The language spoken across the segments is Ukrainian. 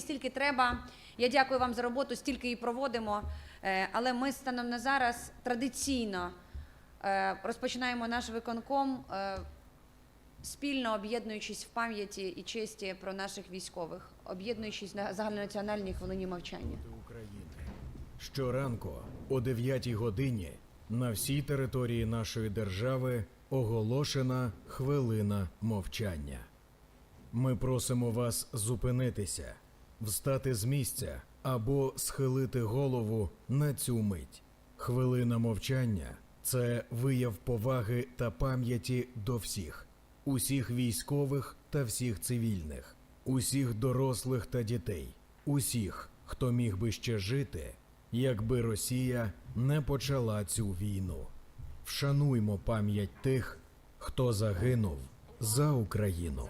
скільки, стільки треба. Я дякую вам за роботу, стільки і проводимо. Е, Але ми станом на зараз традиційно е, розпочинаємо наш виконком, е, спільно об'єднуючись в пам'яті і честі про наших військових, об'єднуючись на загальнонаціональній хвилині мовчання. України. Щоранку о 9 годині на всій території нашої держави оголошена хвилина мовчання. Ми просимо вас зупинитися, встати з місця або схилити голову на цю мить. Хвилина мовчання це вияв поваги та пам'яті до всіх, усіх військових та всіх цивільних, усіх дорослих та дітей, усіх, хто міг би ще жити, якби Росія не почала цю війну. Вшануймо пам'ять тих, хто загинув за Україну.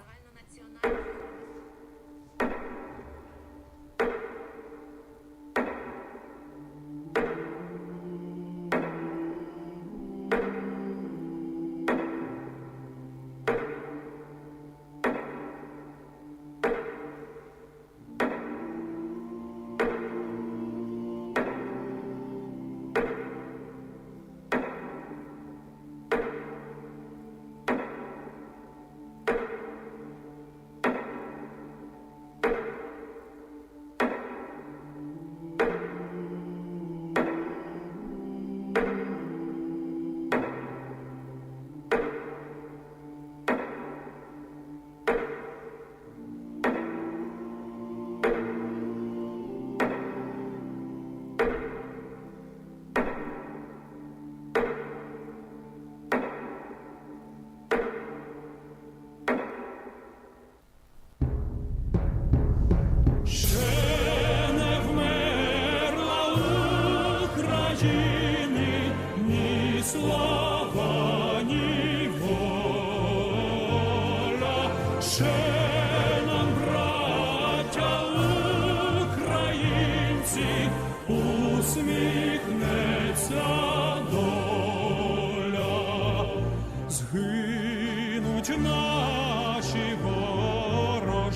Наші вороженьки,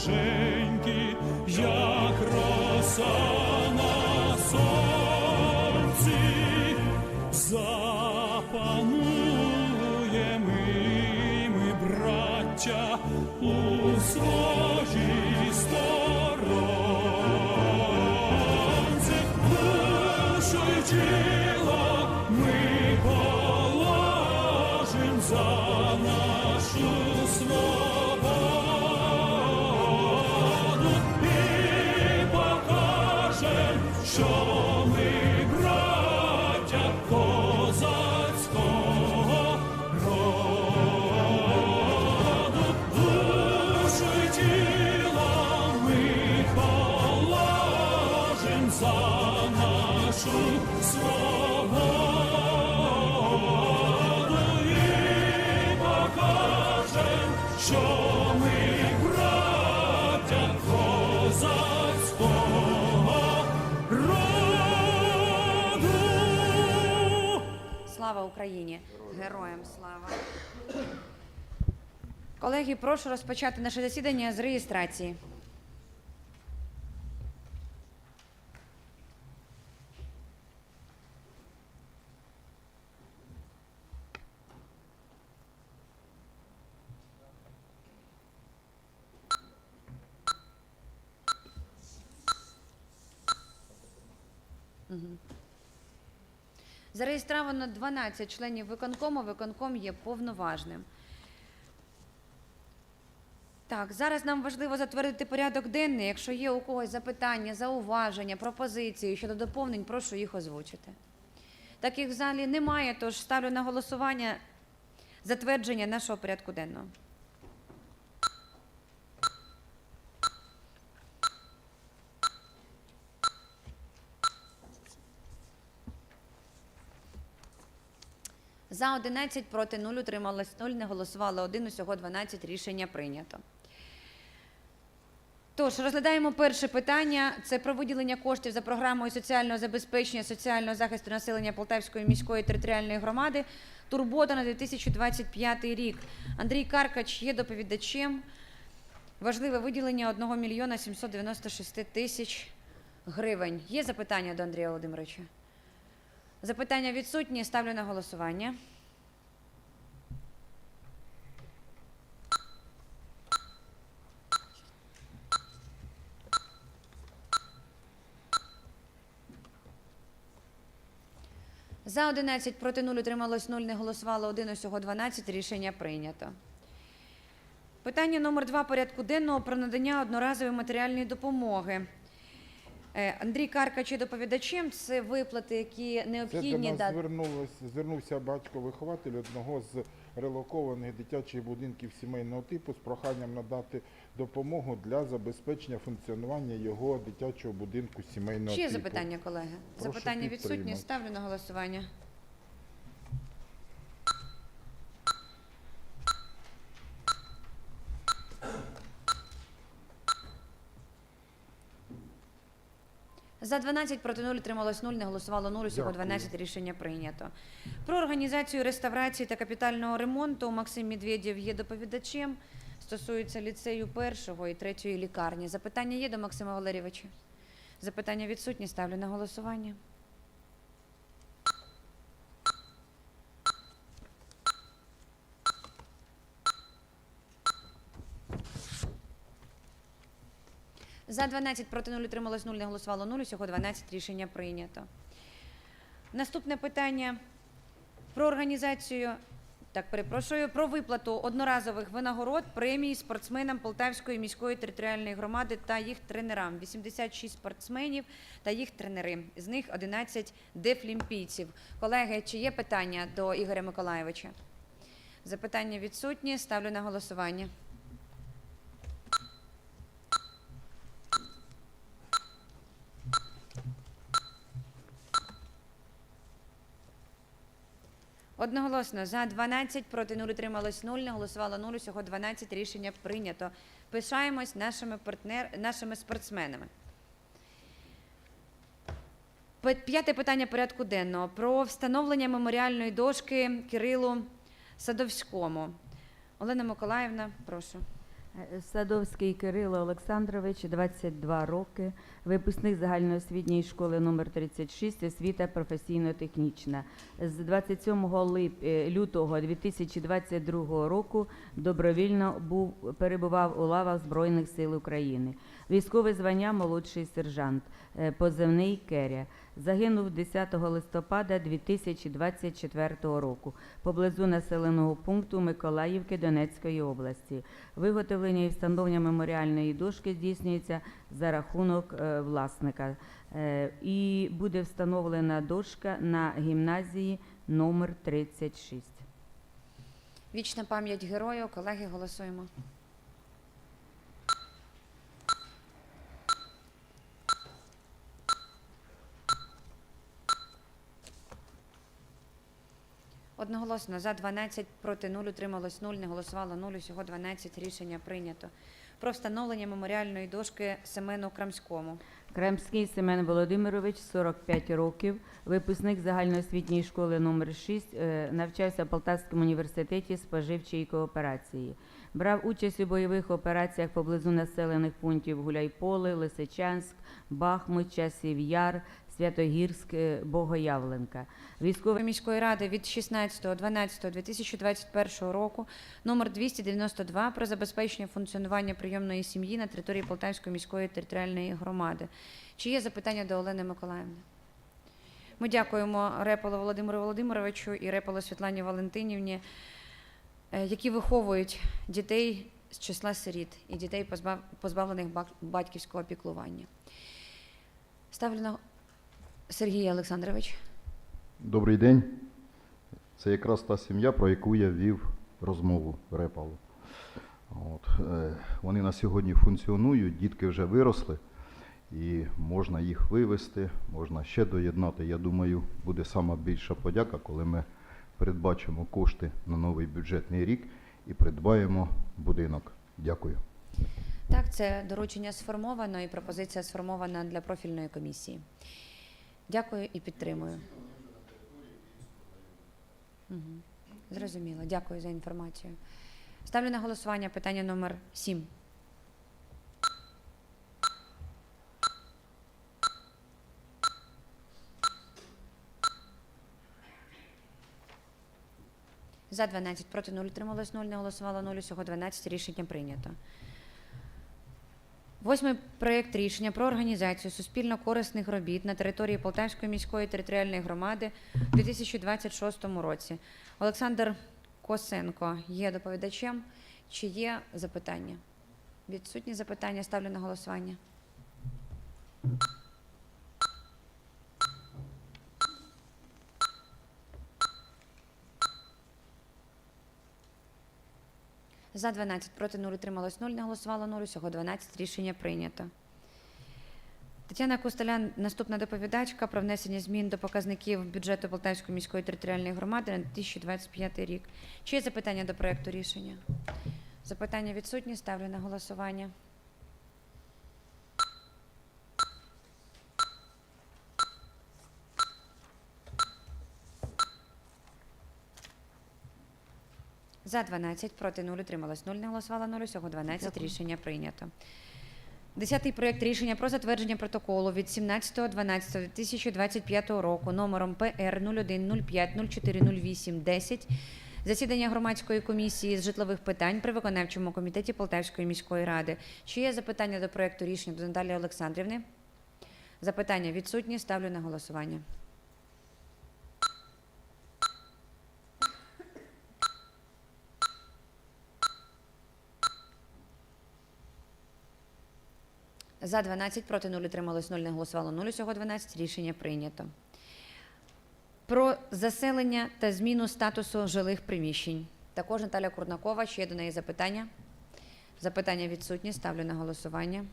як роса на сонці, запанує ми, браття, у своїй сторонці, душу й тіло ми положим за Україні! Героям слава! Колеги, прошу розпочати наше засідання з реєстрації. Зареєстровано 12 членів виконкому. Виконком є повноважним. Так, зараз нам важливо затвердити порядок денний. Якщо є у когось запитання, зауваження, пропозиції щодо доповнень, прошу їх озвучити. Таких в залі немає, тож ставлю на голосування затвердження нашого порядку денного. За 11, проти 0, утрималось 0, не голосувало 1, усього 12, рішення прийнято. Тож, розглядаємо перше питання. Це про виділення коштів за програмою соціального забезпечення соціального захисту населення Полтавської міської територіальної громади Турбота на 2025 рік. Андрій Каркач є доповідачем. Важливе виділення 1 мільйона 796 тисяч гривень. Є запитання до Андрія Володимировича? Запитання відсутні. Ставлю на голосування. За 11, проти 0, утрималось 0, не голосувало 1, усього 12. Рішення прийнято. Питання номер 2 порядку денного про надання одноразової матеріальної допомоги. Е, Андрій Каркач є доповідачем. Це виплати, які Це до необхідні нас звернулось, звернувся батько-вихователь одного з релокованих дитячих будинків сімейного типу з проханням надати допомогу для забезпечення функціонування його дитячого будинку сімейного Чи є типу. запитання, колеги? Прошу запитання відсутні. підтримати. Ставлю на голосування. За 12 проти 0 трималось 0, не голосувало 0, усього 12 рішення прийнято. Про організацію реставрації та капітального ремонту Максим Медведєв є доповідачем. Стосується ліцею першого і третьої лікарні. Запитання є до Максима Валерійовича? Запитання відсутні. Ставлю на голосування. За 12 проти 0 утрималось 0, не голосувало 0, усього 12 рішення прийнято. Наступне питання про організацію, так перепрошую, про виплату одноразових винагород премій спортсменам Полтавської міської територіальної громади та їх тренерам. 86 спортсменів та їх тренери. З них 11 дефлімпійців. Колеги, чи є питання до Ігоря Миколайовича? Запитання відсутні. Ставлю на голосування. Одноголосно за 12, проти 0 утрималось 0, не голосувало 0, усього 12, рішення прийнято. Пишаємось нашими, партнер, нашими спортсменами. П'яте питання порядку денного про встановлення меморіальної дошки Кирилу Садовському. Олена Миколаївна, прошу. Е, Садовський Кирило Олександрович, 22 роки, випускник загальноосвітньої школи номер 36, освіта професійно-технічна. З 27 лип... е, лютого 2022 року добровільно був, перебував у лавах Збройних сил України. Військове звання молодший сержант, е, позивний Керя. Загинув 10 листопада 2024 року поблизу населеного пункту Миколаївки Донецької області. Виготовлення і встановлення меморіальної дошки здійснюється за рахунок е, власника. Е, і буде встановлена дошка на гімназії номер 36. Вічна пам'ять герою. Колеги, голосуємо. Одноголосно за 12, проти 0, утрималось 0, не голосувало 0, усього 12 рішення прийнято. Про встановлення меморіальної дошки Семену Крамському. Кремський Семен Володимирович, 45 років, випускник загальноосвітньої школи номер 6, е, навчався в Полтавському університеті споживчої кооперації. Брав участь у бойових операціях поблизу населених пунктів Гуляйполе, Лисичанськ, Бахмут, Часів Яр, Святогірськ, Богоявленка. Військовий міської ради від 16.12.2021 року номер 292 про забезпечення функціонування прийомної сім'ї на території Полтавської міської територіальної громади. Чи є запитання до Олени Миколаївни? Ми дякуємо Реполу Володимиру Володимировичу і Реполу Світлані Валентинівні, е, які виховують дітей з числа сиріт і дітей, позбавлених батьківського піклування. Ставлю на Сергій Олександрович. Добрий день. Це якраз та сім'я, про яку я вів розмову Репалу. От, е, вони на сьогодні функціонують, дітки вже виросли, і можна їх вивезти, можна ще доєднати. Я думаю, буде сама більша подяка, коли ми передбачимо кошти на новий бюджетний рік і придбаємо будинок. Дякую. Так, це доручення сформовано і пропозиція сформована для профільної комісії. Дякую і підтримую. Угу. Зрозуміло. Дякую за інформацію. Ставлю на голосування питання номер 7. За 12, проти 0, трималось 0, не голосувало 0, усього 12, рішення прийнято. Восьмий проєкт рішення про організацію суспільно-корисних робіт на території Полтавської міської територіальної громади у 2026 році. Олександр Косенко є доповідачем. Чи є запитання? Відсутні запитання. Ставлю на голосування. За 12, проти 0, утрималось 0, не голосувало 0, усього 12, рішення прийнято. Тетяна Костелян, наступна доповідачка про внесення змін до показників бюджету Полтавської міської територіальної громади на 2025 рік. Чи є запитання до проекту рішення? Запитання відсутні, ставлю на голосування. За 12, проти 0, утрималось 0, не голосувало 0, усього 12, рішення прийнято. Десятий проєкт рішення про затвердження протоколу від 17.12.2025 року номером ПР 0105040810 засідання громадської комісії з житлових питань при виконавчому комітеті Полтавської міської ради. Чи є запитання до проєкту рішення до Наталії Олександрівни? Запитання відсутні. Ставлю на голосування. За 12, проти 0, трималось 0, не голосувало 0, усього 12, рішення прийнято. Про заселення та зміну статусу жилих приміщень. Також Наталя Курнакова, ще є до неї запитання. Запитання відсутні, ставлю на голосування.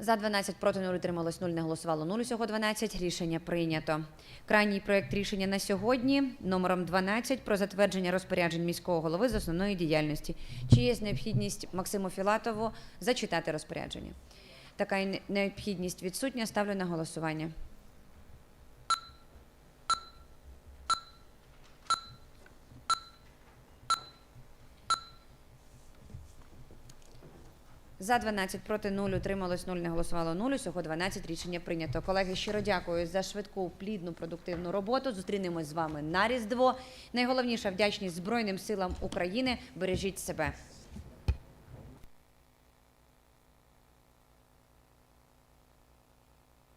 За 12 проти 0 утрималось 0, не голосувало 0, усього 12. Рішення прийнято. Крайній проект рішення на сьогодні номером 12 про затвердження розпоряджень міського голови з основної діяльності. Чи є необхідність Максиму Філатову зачитати розпорядження? Така необхідність відсутня. Ставлю на голосування. За 12, проти 0, утрималось 0, не голосувало 0, усього 12, рішення прийнято. Колеги, щиро дякую за швидку, плідну, продуктивну роботу. Зустрінемось з вами на Різдво. Найголовніша вдячність Збройним силам України. Бережіть себе.